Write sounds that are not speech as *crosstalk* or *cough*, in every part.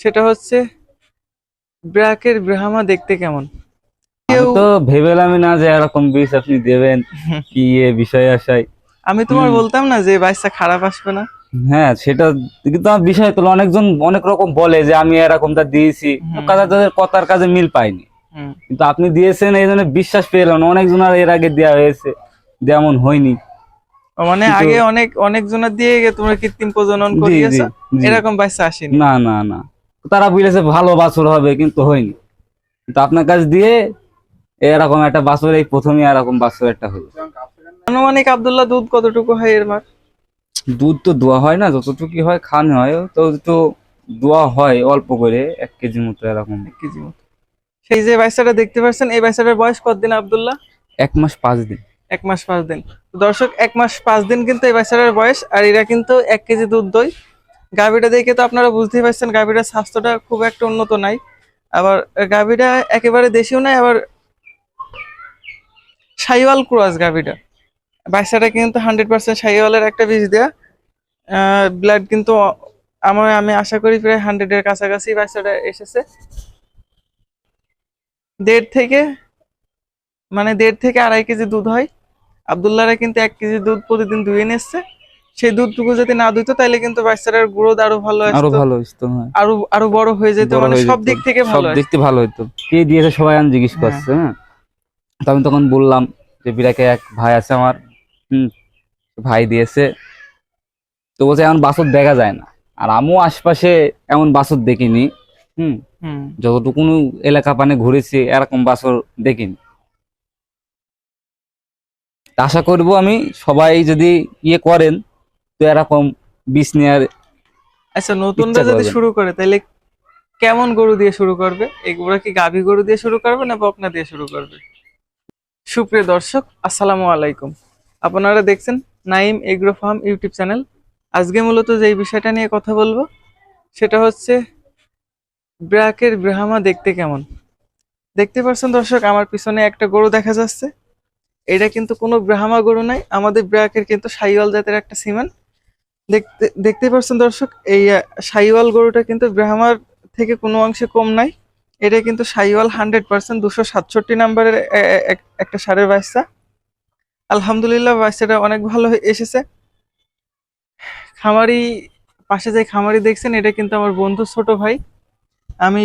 সেটা হচ্ছে ব্র্যাকের ব্রাহ্মা দেখতে কেমন? কেউ তো ভেবেলামই না যে এরকম বীজ আপনি দেবেন *laughs* কি এ বিষয় আসায় আমি তোমার বলতাম না যে বাচ্চা খারাপ আসবে না? হ্যাঁ সেটা কিন্তু আমার বিষয় তো অনেকজন অনেক রকম বলে যে আমি এরকমটা দিয়েছি। কাজে তাদের কথার কাজে মিল পাইনি। কিন্তু আপনি দিয়েছেন এই জন্য বিশ্বাস পেলাম অনেকজন আর এর আগে দেওয়া হয়েছে যেমন হয়নি। মানে আগে অনেক অনেক জনের দিয়ে তোমরা কৃত্রিম প্রজনন করিয়েছো। এরকম বাচ্চা আসেনি? না না না। তারা বুঝেছে ভালো বাছুর হবে কিন্তু হয়নি। কিন্তু আপনার কাছ দিয়ে এরকম একটা বাছুর এই প্রথমে এরকম বাছুর একটা হলো। আনুমানিক আব্দুল্লাহ দুধ কতটুকু হয় এর মার? দুধ তো দোয়া হয় না যতটুকু হয় খান হয় তো তো দোয়া হয় অল্প করে এক কেজি মতো এরকম। এক কেজি মতো। সেই যে বাচ্চাটা দেখতে পাচ্ছেন এই বাচ্চাটার বয়স কতদিন আব্দুল্লাহ? এক মাস পাঁচ দিন। এক মাস পাঁচ দিন। তো দর্শক এক মাস পাঁচ দিন কিন্তু এই বাচ্চাটার বয়স আর এরা কিন্তু এক কেজি দুধ দই। গাভীটা দেখে তো আপনারা বুঝতেই পারছেন, গাভীটার স্বাস্থ্যটা খুব একটা উন্নত নাই। আবার গাভীটা একেবারে দেশিও নাই, আবার সাইওয়াল ক্রস গাভীটা। বাচ্চাটা কিন্তু হান্ড্রেড পার্সেন্ট সাইওয়ালের একটা বীজ দেয়া। ব্লাড কিন্তু আমার আমি আশা করি প্রায় হান্ড্রেডের কাছাকাছি বাচ্চাটা এসেছে। দেড় থেকে মানে দেড় থেকে আড়াই কেজি দুধ হয়। আবদুল্লাহরা কিন্তু এক কেজি দুধ প্রতিদিন দুয়ে নিচ্ছে। সেই দুধটুকু যদি না দুইতো তাহলে কিন্তু বাচ্চাটার গ্রোথ আরও ভালো আরও ভালো হইতো হ্যাঁ। আরও আরও বড় হয়ে যেত মানে সব দিক থেকে সব ভালো দিক থেকে ভালো হইতো। কে দিয়েছে সবাই আমি জিজ্ঞেস হ্যাঁ। করছে হ্যাঁ? তো আমি তখন বললাম যে বিরাকে এক ভাই আছে আমার হুম ভাই দিয়েছে। তো বলছে এমন বাছর দেখা যায় না। আর আমিও আশপাশে এমন বাছর দেখিনি হুম? হুম। যতটুকু এলাকা পানে ঘুরেছি এরকম বাছর দেখিনি। আশা করব আমি সবাই যদি ইয়ে করেন তো এরকম বিষ নেওয়ার আচ্ছা নতুনরা ইচ্ছা যদি শুরু করে তাহলে কেমন গরু দিয়ে শুরু করবে? এগুলো কি গাভী গরু দিয়ে শুরু করবে না বকনা দিয়ে শুরু করবে? সুপ্রিয় দর্শক আসসালামু আলাইকুম। আপনারা দেখছেন Naim agro farm YouTube channel. আজকে মূলত যে বিষয়টা নিয়ে কথা বলব সেটা হচ্ছে ব্র্যাকের ব্রাহ্মা দেখতে কেমন? দেখতে পাচ্ছেন দর্শক আমার পিছনে একটা গরু দেখা যাচ্ছে। এটা কিন্তু কোনো ব্রাহ্মা গরু নাই আমাদের ব্র্যাকের কিন্তু সাইওয়াল জাতের একটা সিমেন্ট। দেখতে দেখতে পাচ্ছেন দর্শক, এই সাইওয়াল গরুটা কিন্তু ব্রাহ্মার থেকে কোনো অংশে কম নাই। এটা কিন্তু সাইওয়াল হান্ড্রেড পার্সেন্ট দুশো সাতষট্টি নাম্বারের একটা সারের বাচ্চা। আলহামদুলিল্লাহ, বাচ্চাটা অনেক ভালো এসেছে। খামারি, পাশে যে খামারি দেখছেন, এটা কিন্তু আমার বন্ধু ছোট ভাই। আমি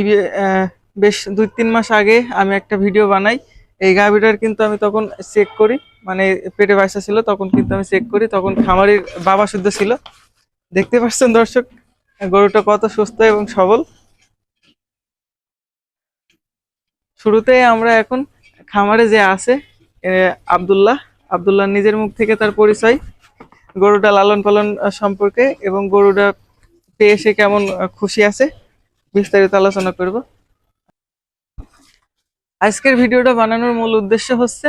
বেশ দুই তিন মাস আগে আমি একটা ভিডিও বানাই। এই গাভিটার কিন্তু আমি তখন চেক করি মানে পেটে বাচ্চা ছিল, তখন কিন্তু আমি চেক করি, তখন খামারির বাবা শুদ্ধ ছিল। দেখতে পাচ্ছেন দর্শক, গরুটা কত সুস্থ এবং সবল। শুরুতে আমরা এখন খামারে যে আছে আব্দুল্লাহ আব্দুল্লাহ নিজের মুখ থেকে তার পরিচয়, গরুটা লালন পালন সম্পর্কে এবং গরুটা পেয়ে সে কেমন খুশি আছে, বিস্তারিত আলোচনা করব। আজকের ভিডিওটা বানানোর মূল উদ্দেশ্য হচ্ছে,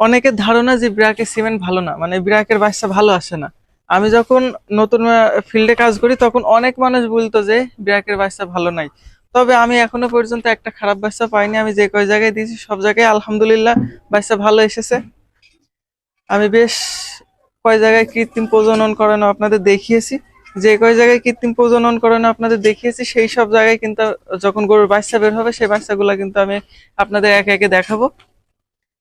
অনেকের ধারণা যে ব্র্যাকের সিমেন্ট ভালো না মানে ব্র্যাকের বাচ্চা ভালো আসে না। আমি যখন নতুন ফিল্ডে কাজ করি, তখন অনেক মানুষ বলতো যে ব্র্যাকের বাচ্চা ভালো নাই। তবে আমি এখনও পর্যন্ত একটা খারাপ বাচ্চা পাইনি, আমি যে কয় জায়গায় দিয়েছি, সব জায়গায় আলহামদুলিল্লাহ বাচ্চা ভালো এসেছে। আমি বেশ কয় জায়গায় কৃত্রিম প্রজনন করানো আপনাদের দেখিয়েছি। যে কয় জায়গায় কৃত্রিম প্রজনন করানো আপনাদের দেখিয়েছি, সেই সব জায়গায় কিন্তু যখন গরুর বাচ্চা বের হবে, সেই বাচ্চাগুলো কিন্তু আমি আপনাদের একে একে দেখাবো।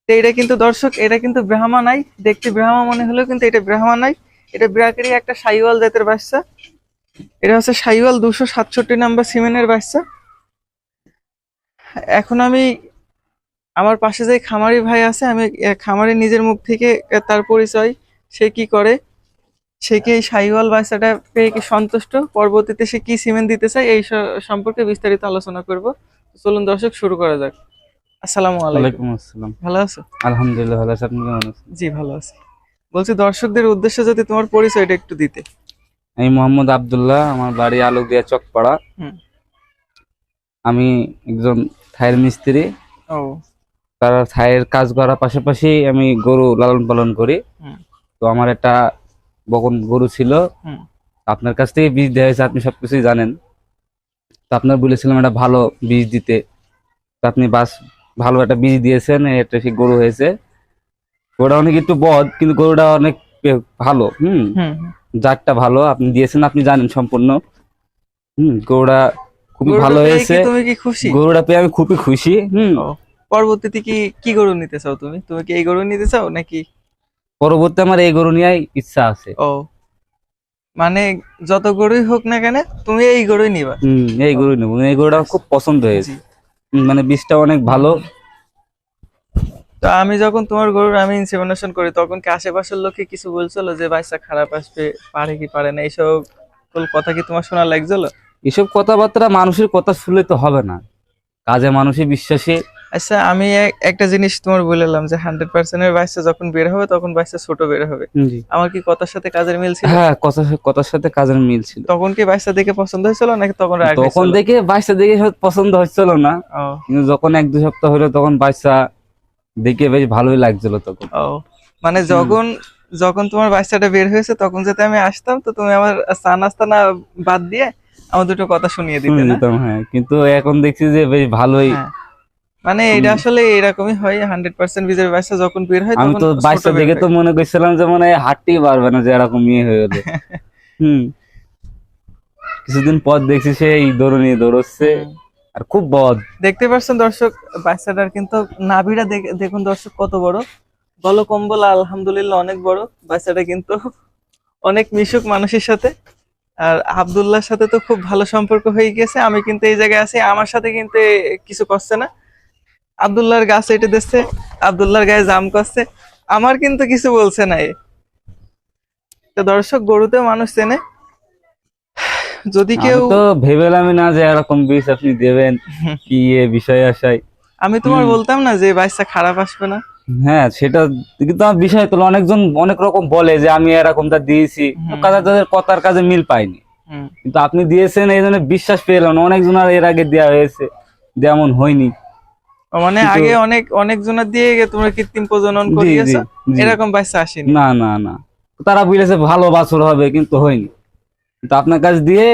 তো এটা কিন্তু দর্শক, এটা কিন্তু ব্রাহ্মা নাই। দেখতে ব্রাহ্মা মনে হলেও কিন্তু এটা ব্রাহ্মা নাই। এটা ব্রাকেরই একটা সাইওয়াল জাতের বাচ্চা। এটা হচ্ছে সাইওয়াল দুশো সাতষট্টি নাম্বার সিমেন্টের বাচ্চা। এখন আমি আমার পাশে যে খামারি ভাই আছে, আমি খামারি নিজের মুখ থেকে তার পরিচয়, সে কি করে? সে কি এই সাইওয়াল বাচ্চাটা পেয়ে কি সন্তুষ্ট? পরবর্তীতে সে কি সিমেন্ট দিতে চায়? এই সম্পর্কে বিস্তারিত আলোচনা করব। চলুন দর্শক শুরু করা যাক। আসসালামু আলাইকুম। আসসালাম। ভালো আছো? আলহামদুলিল্লাহ ভালো আছে। আপনি কেমন আছেন? জি ভালো আছি। বলছি দর্শকদের উদ্দেশ্যে যদি তোমার পরিচয়টা একটু দিতে। আমি মোহাম্মদ আব্দুল্লাহ আমার বাড়ি আলোকদিয়া চকপাড়া। আমি একজন থায়ের মিস্ত্রি। ও। তার থায়ের কাজ করার পাশাপাশি আমি গরু লালন পালন করি। তো আমার একটা বকন গরু ছিল। আপনার কাছ থেকে বীজ দেওয়া হয়েছে আপনি সবকিছুই জানেন। তো আপনার বলেছিলাম একটা ভালো বীজ দিতে। তো আপনি বাস ভালো একটা বীজ দিয়েছেন এটা সেই গরু হয়েছে। গরুটা অনেক একটু বদ কিন্তু গরুটা অনেক ভালো হুম। জাতটা ভালো আপনি দিয়েছেন আপনি জানেন সম্পূর্ণ। হুম গরুটা খুবই ভালো হয়েছে। তুমি কি খুশি? গরুটা পেয়ে আমি খুবই খুশি হুম। পরবর্তীতে কি কি গরু নিতে চাও তুমি? তুমি কি এই গরু নিতে চাও নাকি পরবর্তী আমার এই গরু নিয়ে ইচ্ছা আছে। ও। মানে যত গরুই হোক না কেন তুমি এই গরুই নিবা। হুম এই গরু নেব। এই গরুটা খুব পছন্দ হয়েছে। মানে বীজটা অনেক ভালো। তো আমি যখন তোমার গরুর আমি ইনসেমিনেশন করি তখন কি আশেপাশের লোকে কিছু বলছিল যে বাচ্চা খারাপ আসবে পারে কি পারে না? এইসব কথা কি তোমার শোনা লাগছিল? এসব কথাবার্তা মানুষের কথা শুনলে তো হবে না। কাজে মানুষই বিশ্বাসী। আচ্ছা আমি একটা জিনিস তোমার বললাম যে হান্ড্রেড পার্সেন্টের বাচ্চা যখন বের হবে তখন বাচ্চা ছোট বের হবে। আমার কি কথার সাথে কাজের মিল ছিল? হ্যাঁ কথা কথার সাথে কাজের মিল ছিল। তখন কি বাচ্চা দেখে পছন্দ হয়েছিল নাকি তখন রাগ তখন দেখে বাচ্চা দেখে পছন্দ হচ্ছিল না। কিন্তু যখন এক দু সপ্তাহ হলো তখন বাচ্চা দেখে বেশ ভালোই লাগছিল তখন। ও। মানে যখন যখন তোমার বাচ্চাটা বের হয়েছে তখন যাতে আমি আসতাম তো তুমি আমার চা নাস্তা না বাদ দিয়ে আমার দুটো কথা শুনিয়ে দিতে না? হ্যাঁ। কিন্তু এখন দেখছি যে বেশ ভালোই হ্যাঁ। মানে এটা আসলে এরকমই হয় হান্ড্রেড পার্সেন্ট বীজের বাচ্চা যখন বের হয় আমি তো বাচ্চা দেখে তো মনে করছিলাম যে মানে হাঁটতেই পারবে না যে এরকম ইয়ে হয়ে গেলে। *laughs* হুম। কিছুদিন পর দেখছি সেই দৌড় নিয়ে দৌড়চ্ছে আর খুব বদ। দেখতে পাচ্ছেন দর্শক বাচ্চাটার কিন্তু নাভিটা দেখুন দর্শক কত বড়। গল কম্বল আলহামদুলিল্লাহ অনেক বড়। বাচ্চাটা কিন্তু অনেক মিশুক মানুষের সাথে। আর আব্দুল্লাহর সাথে তো খুব ভালো সম্পর্ক হয়ে গেছে। আমি কিন্তু এই জায়গায় আছি। আমার সাথে কিন্তু কিছু করছে না। আব্দুল্লাহর গাছ এটে দিচ্ছে আব্দুল্লাহর গায়ে জাম করছে। আমার কিন্তু কিছু বলছে না এ তো দর্শক গরুতে মানুষ চেনে। যদি কেউ তো ভেবেলামই না যে এরকম বীজ আপনি দেবেন *laughs* কি এ বিষয় আসায় আমি তোমার বলতাম না যে বাচ্চা খারাপ আসবে না? হ্যাঁ সেটা কিন্তু আমার বিষয় তো অনেকজন অনেক রকম বলে যে আমি এরকমটা দিয়েছি। কাজে তাদের কথার কাজে মিল পাইনি কিন্তু আপনি দিয়েছেন এই জন্য বিশ্বাস পেলাম অনেকজন আর এর আগে দেওয়া হয়েছে যেমন হয়নি। মানে আগে অনেক অনেক জনের দিয়ে তোমরা কৃত্রিম প্রজনন করিয়েছো এরকম বাচ্চা আসেনি। না না না। তারা বুঝেছে ভালো বাছুর হবে কিন্তু হয়নি। কিন্তু আপনার কাছ দিয়ে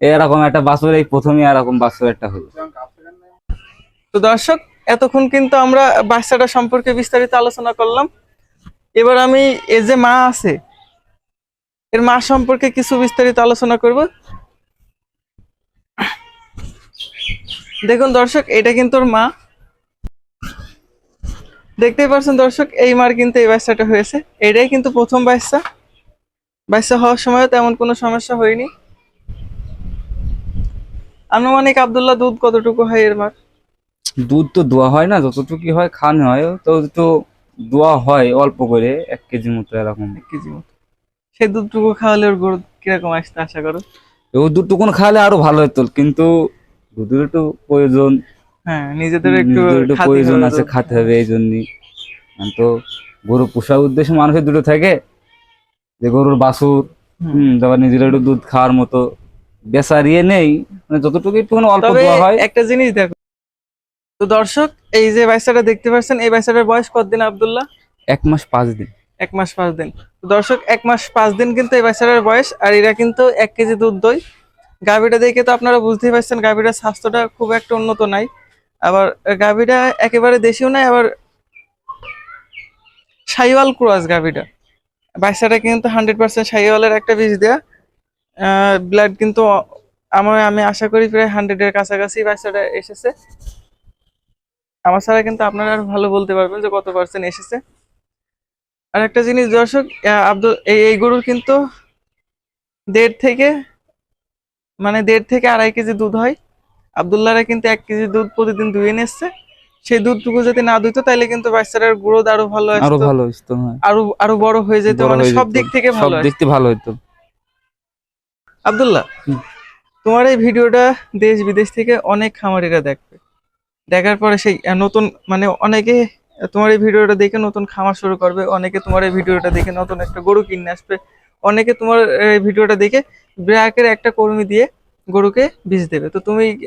এরকম একটা বাছুর এই প্রথমে এরকম বাছুর একটা হলো। তো দর্শক এতক্ষণ কিন্তু আমরা বাচ্চাটা সম্পর্কে বিস্তারিত আলোচনা করলাম। এবার আমি এর যে মা আছে এর মা সম্পর্কে কিছু বিস্তারিত আলোচনা করব। দেখুন দর্শক এটা কিন্তু ওর মা। দেখতেই পাচ্ছেন দর্শক এই মার কিন্তু এই বাচ্চাটা হয়েছে। এটাই কিন্তু প্রথম বাচ্চা। বাচ্চা হওয়ার সময় তেমন কোনো সমস্যা হয়নি। আনুমানিক আব্দুল্লাহ দুধ কতটুকু হয় এর মার? দুধ তো দোয়া হয় না যতটুকু হয় খান হয় তো তো দোয়া হয় অল্প করে এক কেজি মতো এরকম। এক কেজি মতো। সেই দুধটুকু খাওয়ালে ওর গরু কীরকম আসতে আশা করো? ও দুধটুকুন খাওয়ালে আরও ভালো হতো কিন্তু দুধের একটু প্রয়োজন। হ্যাঁ নিজেদের একটু প্রয়োজন আছে। খাতে হবে এই জন্যই তো গরু পোষার উদ্দেশ্যে মানুষের দুটো থাকে। যে গরুর বাছুর হুম। তারপর নিজের একটু দুধ খাওয়ার মতো। বেচার ইয়ে নেই মানে যতটুকু একটু অল্প দেওয়া হয়। একটা জিনিস দেখো তো দর্শক এই যে বাচ্চাটা দেখতে পাচ্ছেন এই বাচ্চাটার বয়স কতদিন আব্দুল্লাহ? এক মাস পাঁচ দিন। এক মাস পাঁচ দিন। তো দর্শক এক মাস পাঁচ দিন কিন্তু এই বাচ্চাটার বয়স আর এরা কিন্তু এক কেজি দুধ দই। গাভীটা দেখে তো আপনারা বুঝতেই পারছেন গাভীটার স্বাস্থ্যটা খুব একটা উন্নত নাই। আবার গাভীটা একেবারে দেশিও নাই, আবার সাইওয়াল ক্রস গাভীটা। বাচ্চাটা কিন্তু হান্ড্রেড পার্সেন্ট সাইওয়ালের একটা বীজ দেয়া। ব্লাড কিন্তু আমার, আমি আশা করি প্রায় হান্ড্রেডের কাছাকাছি বাচ্চাটা এসেছে। আমার ছাড়া কিন্তু আপনারা আর ভালো বলতে পারবেন যে কত পার্সেন্ট এসেছে। আর একটা জিনিস দর্শক আব্দুল, এই এই গরুর কিন্তু দেড় থেকে মানে দেড় থেকে আড়াই কেজি দুধ হয়। আবদুল্লাহরা কিন্তু এক কেজি দুধ প্রতিদিন দুয়ে নিচ্ছে। সেই দুধটুকু যদি না দিত তাহলে কিন্তু বাচ্চাটার গ্রোথ আরও ভালো আরও ভালো হতো হ্যাঁ। আরও আরও বড় হয়ে যেত মানে সব দিক থেকে সব ভালো দিক থেকে ভালো হতো আব্দুল্লাহ। তোমার এই ভিডিওটা দেশ বিদেশ থেকে অনেক খামারিরা দেখবে। দেখার পরে সেই নতুন মানে অনেকে তোমার এই ভিডিওটা দেখে নতুন খামার শুরু করবে অনেকে তোমার এই ভিডিওটা দেখে নতুন একটা গরু কিনে আসবে অনেকে তোমার এই ভিডিওটা দেখে ব্র্যাকের একটা কর্মী দিয়ে গরুকে বীজ দেবে। তো তুমি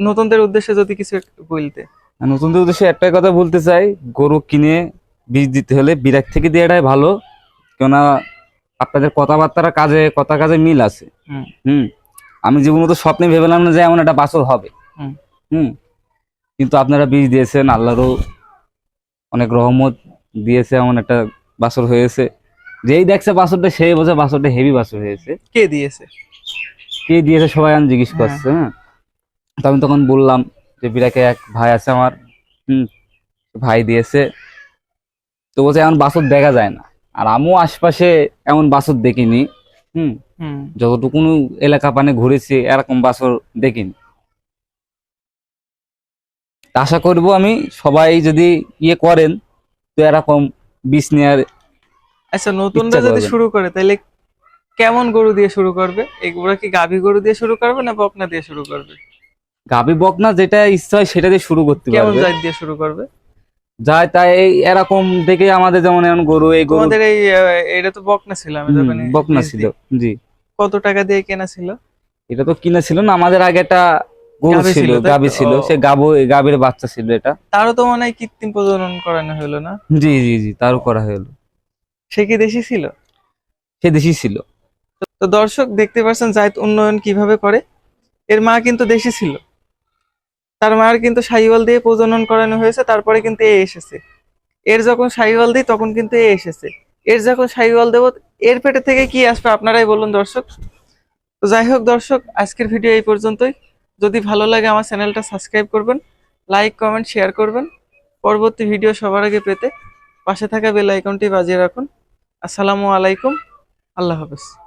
নতুনদের উদ্দেশ্যে যদি কিছু বলতে। নতুনদের উদ্দেশ্যে একটাই কথা বলতে চাই গরু কিনে বীজ দিতে হলে বিরাট থেকে দেওয়াটাই ভালো। কেননা আপনাদের কথাবার্তার কাজে কথা কাজে মিল আছে। হুম। আমি জীবন তো স্বপ্নে ভেবেলাম না যে এমন একটা বাছর হবে। হুম। কিন্তু আপনারা বীজ দিয়েছেন আল্লাহরও অনেক রহমত দিয়েছে এমন একটা বাছর হয়েছে। যেই দেখছে বাছরটা সেই বোঝে বাছরটা হেভি বাছর হয়েছে। কে দিয়েছে? কে দিয়েছে সবাই আমি জিজ্ঞেস করছে হ্যাঁ? তো আমি তখন বললাম যে বিরাকে এক ভাই আছে আমার হুম ভাই দিয়েছে। তো বলছে এমন বাছুর দেখা যায় না। আর আমিও আশপাশে এমন বাছুর দেখিনি হুম? হুম। যতটুকু এলাকা পানে ঘুরেছি এরকম বাছর দেখিনি। আশা করব আমি সবাই যদি ইয়ে করেন তো এরকম বিষ নেওয়ার আচ্ছা ইচ্ছা যদি শুরু করে তাহলে কেমন গরু দিয়ে শুরু করবে? এগুলো কি গাভী গরু দিয়ে শুরু করবে না বকনা দিয়ে শুরু করবে? গাবি বকনা যেটা ইচ্ছা হয় সেটা দিয়ে শুরু করতে কেমন জাত দিয়ে শুরু করবে? যায় তাই এই এরকম দেখে আমাদের যেমন এমন গরু এই গরু আমাদের এই এটা তো বকনা ছিল আমি যখন বকনা ছিল জি। কত টাকা দিয়ে কেনা ছিল? এটা তো কিনা ছিল না আমাদের আগে একটা গরু ছিল? গাবি ছিল সে গাবো গাবির বাচ্চা ছিল এটা। তারও তো মনে হয় কৃত্রিম প্রজনন করানো হলো না? জি জি জি তারও করা হলো। সে কি দেশি ছিল? সে দেশি ছিল। তো দর্শক দেখতে পাচ্ছেন জায়দ উন্নয়ন কীভাবে করে? এর মা কিন্তু দেশি ছিল। তার মায়ের কিন্তু সাইওয়াল দিয়ে প্রজনন করানো হয়েছে, তারপরে কিন্তু এ এসেছে। এর যখন সাইওয়াল দিই, তখন কিন্তু এ এসেছে। এর যখন সাইওয়াল দেবো, এর পেটে থেকে কি আসবে আপনারাই বলুন দর্শক। তো যাই হোক দর্শক, আজকের ভিডিও এই পর্যন্তই। যদি ভালো লাগে আমার চ্যানেলটা সাবস্ক্রাইব করবেন, লাইক, কমেন্ট, শেয়ার করবেন। পরবর্তী ভিডিও সবার আগে পেতে পাশে থাকা বেল আইকনটি বাজিয়ে রাখুন। আসসালামু আলাইকুম, আল্লাহ হাফেজ।